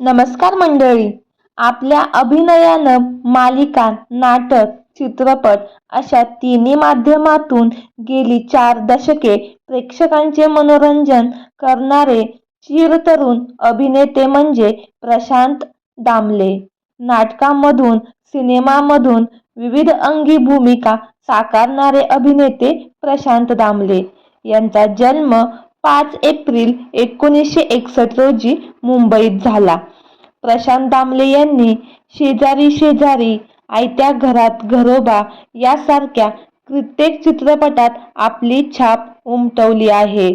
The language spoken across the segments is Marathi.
नमस्कार मंडळी. आपल्या अभिनयानं मालिका नाटक चित्रपट अशा तिन्ही माध्यमातून गेली चार दशके प्रेक्षकांचे मनोरंजन करणारे चिरतरुण अभिनेते म्हणजे प्रशांत दामले. नाटकांमधून सिनेमामधून विविध अंगी भूमिका साकारणारे अभिनेते प्रशांत दामले. यांचा जन्म पाच एप्रिल एकोणीसशे एकसष्ट रोजी मुंबईत झाला. प्रशांत दामले यांनी शेजारी शेजारी आयत्या घरात घरोबा यासारख्या कित्येक चित्रपटात आपली छाप उमटवली आहे.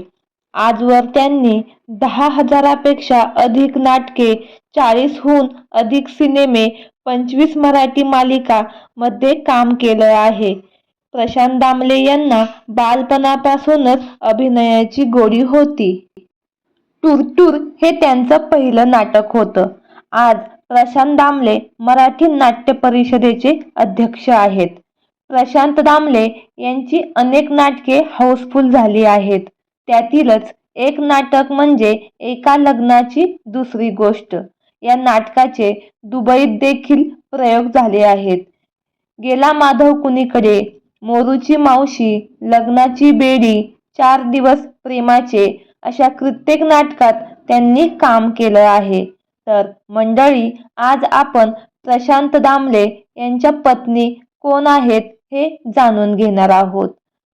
आजवर त्यांनी दहा हजारापेक्षा अधिक नाटके चाळीसहून अधिक सिनेमे पंचवीस मराठी मालिका मध्ये काम केलं आहे. प्रशांत दामले यांना बालपणापासूनच अभिनयाची गोडी होती. टूरटूर हे त्यांचं पहिलं नाटक होतं. आज प्रशांत दामले मराठी नाट्य परिषदेचे अध्यक्ष आहेत. प्रशांत दामले यांची अनेक नाटके हाऊसफुल झाली आहेत. त्यातीलच एक नाटक म्हणजे एका लग्नाची दुसरी गोष्ट. या नाटकाचे दुबईत देखील प्रयोग झाले आहेत. गेला माधव कुणीकडे? मोरूची मावशी लग्नाची बेडी चार दिवस प्रेमाचे अशा कित्येक नाटकात त्यांनी काम केलं आहे. तर मंडळी आज आपण प्रशांत दामले यांच्या पत्नी कोण आहेत हे जाणून घेणार आहोत.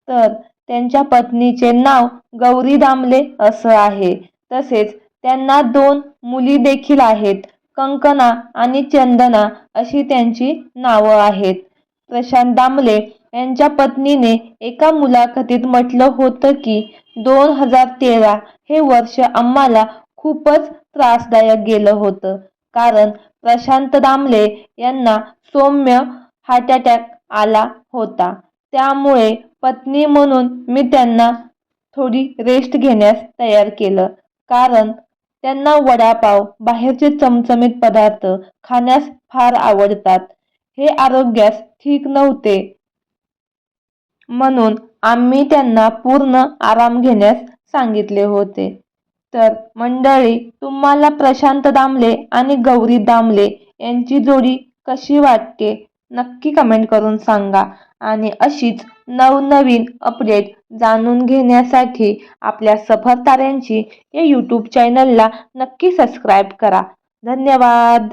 तर त्यांच्या पत्नीचे नाव गौरी दामले असं आहे. तसेच त्यांना दोन मुली देखील आहेत कंकणा आणि चंदना अशी त्यांची नावं आहेत. प्रशांत दामले यांच्या पत्नीने एका मुलाखतीत म्हटलं होतं की दोन हजार तेरा हे वर्ष आम्हाला खूपच त्रासदायक गेलं होतं. कारण प्रशांत दामले यांना सौम्य हार्ट अटॅक आला होता. त्यामुळे पत्नी म्हणून मी त्यांना थोडी रेस्ट घेण्यास तयार केलं. कारण त्यांना वडापाव बाहेरचे चमचमीत पदार्थ खाण्यास फार आवडतात. हे आरोग्यास ठीक नव्हते. म्हणून आम्ही त्यांना पूर्ण आराम घेण्यास सांगितले होते. तर मंडळी तुम्हाला प्रशांत दामले आणि गौरी दामले यांची जोडी कशी वाटते नक्की कमेंट करून सांगा. आणि अशीच नवनवीन अपडेट जाणून घेण्यासाठी आपल्या सफर ताऱ्यांची या यूट्यूब चॅनलला नक्की सबस्क्राईब करा. धन्यवाद!